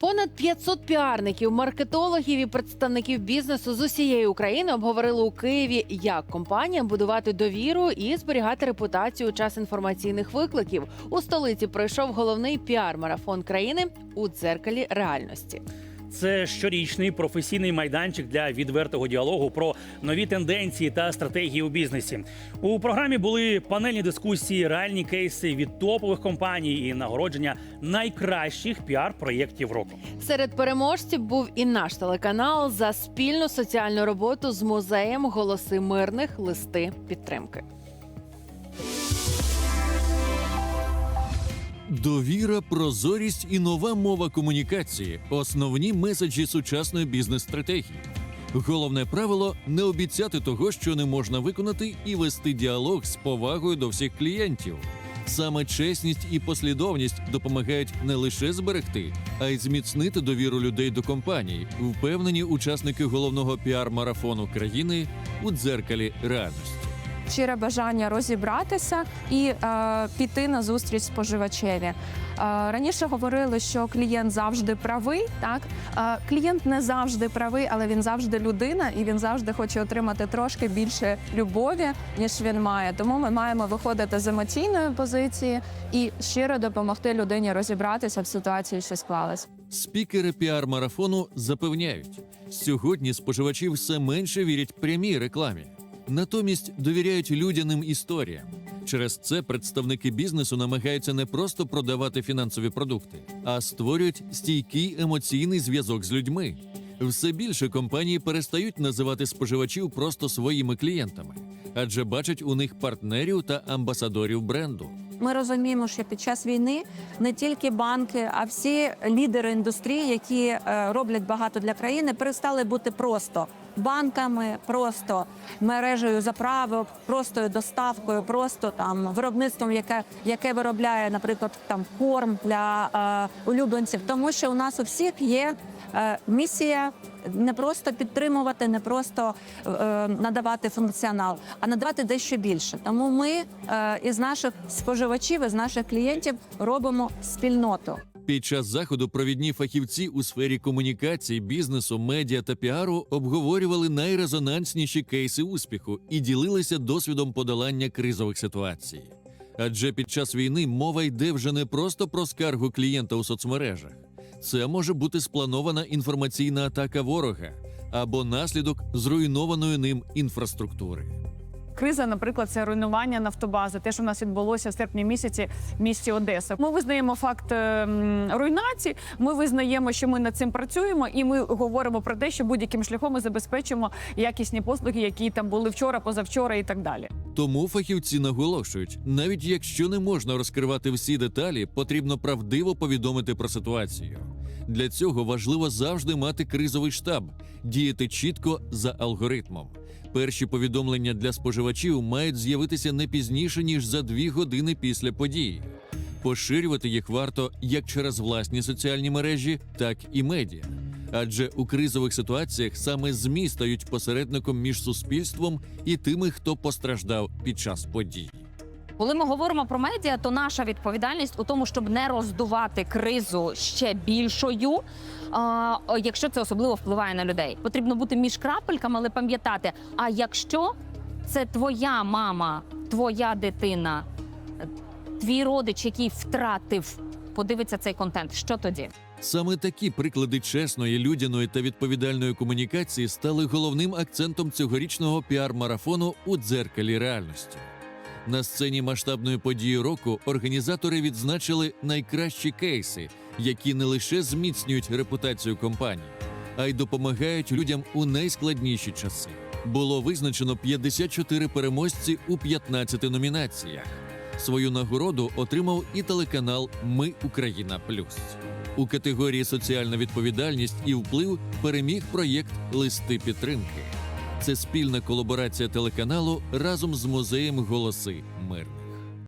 Понад 500 піарників, маркетологів і представників бізнесу з усієї України обговорили у Києві, як компаніям будувати довіру і зберігати репутацію у час інформаційних викликів. У столиці пройшов головний піар-марафон країни у дзеркалі реальності. Це щорічний професійний майданчик для відвертого діалогу про нові тенденції та стратегії у бізнесі. У програмі були панельні дискусії, реальні кейси від топових компаній і нагородження найкращих піар-проєктів року. Серед переможців був і наш телеканал за спільну соціальну роботу з музеєм Голоси мирних листи підтримки. Довіра, прозорість і нова мова комунікації основні меседжі сучасної бізнес-стратегії. Головне правило не обіцяти того, що не можна виконати, і вести діалог з повагою до всіх клієнтів. Саме чесність і послідовність допомагають не лише зберегти, а й зміцнити довіру людей до компаній, впевнені учасники головного піар-марафону країни у дзеркалі реальності. Щире бажання розібратися і е, піти на зустріч споживачеві. Е, раніше говорили, що клієнт завжди правий. Так е, клієнт не завжди правий, але він завжди людина, і він завжди хоче отримати трошки більше любові, ніж він має. Тому ми маємо виходити з емоційної позиції і щиро допомогти людині розібратися в ситуації, що склалась. Спікери піар-марафону запевняють, сьогодні споживачі все менше вірять прямій рекламі, натомість довіряють людяним історіям. Через це представники бізнесу намагаються не просто продавати фінансові продукти, а створюють стійкий емоційний зв'язок з людьми. Все більше компанії перестають називати споживачів просто своїми клієнтами, адже бачать у них партнерів та амбасадорів бренду. Ми розуміємо, що під час війни не тільки банки, а всі лідери індустрії, які е, роблять багато для країни, перестали бути просто банками, просто мережею заправок, просто доставкою, просто там виробництвом, яке, яке виробляє, наприклад, там корм для е, улюбленців, тому що у нас у всіх є е, місія. Не просто підтримувати, не просто е, надавати функціонал, а надавати дещо більше. Тому ми е, із наших споживачів, із наших клієнтів робимо спільноту. Під час заходу провідні фахівці у сфері комунікації, бізнесу, медіа та піару обговорювали найрезонансніші кейси успіху і ділилися досвідом подолання кризових ситуацій. Адже під час війни мова йде вже не просто про скаргу клієнта у соцмережах. Це може бути спланована інформаційна атака ворога або наслідок зруйнованої ним інфраструктури. Криза, наприклад, це руйнування нафтобази, те, що в нас відбулося в серпні місяці в місті Одеса. Ми визнаємо факт е, руйнації. Ми визнаємо, що ми над цим працюємо, і ми говоримо про те, що будь-яким шляхом ми забезпечимо якісні послуги, які там були вчора, позавчора і так далі. Тому фахівці наголошують, навіть якщо не можна розкривати всі деталі, потрібно правдиво повідомити про ситуацію. Для цього важливо завжди мати кризовий штаб, діяти чітко за алгоритмом. Перші повідомлення для споживачів мають з'явитися не пізніше ніж за дві години після події. Поширювати їх варто як через власні соціальні мережі, так і медіа. Адже у кризових ситуаціях саме ЗМІ стають посередником між суспільством і тими, хто постраждав під час подій. Коли ми говоримо про медіа, то наша відповідальність у тому, щоб не роздувати кризу ще більшою, якщо це особливо впливає на людей. Потрібно бути між крапельками, але пам'ятати. А якщо це твоя мама, твоя дитина, твій родич, який втратив, подивиться цей контент, що тоді? Саме такі приклади чесної, людяної та відповідальної комунікації стали головним акцентом цьогорічного піар-марафону у дзеркалі реальності. На сцені масштабної події року організатори відзначили найкращі кейси, які не лише зміцнюють репутацію компанії, а й допомагають людям у найскладніші часи. Було визначено 54 переможці у 15 номінаціях. Свою нагороду отримав і телеканал Ми Україна Плюс. У категорії Соціальна відповідальність і вплив переміг проєкт Листи підтримки. Це спільна колаборація телеканалу разом з музеєм Голоси Мирних.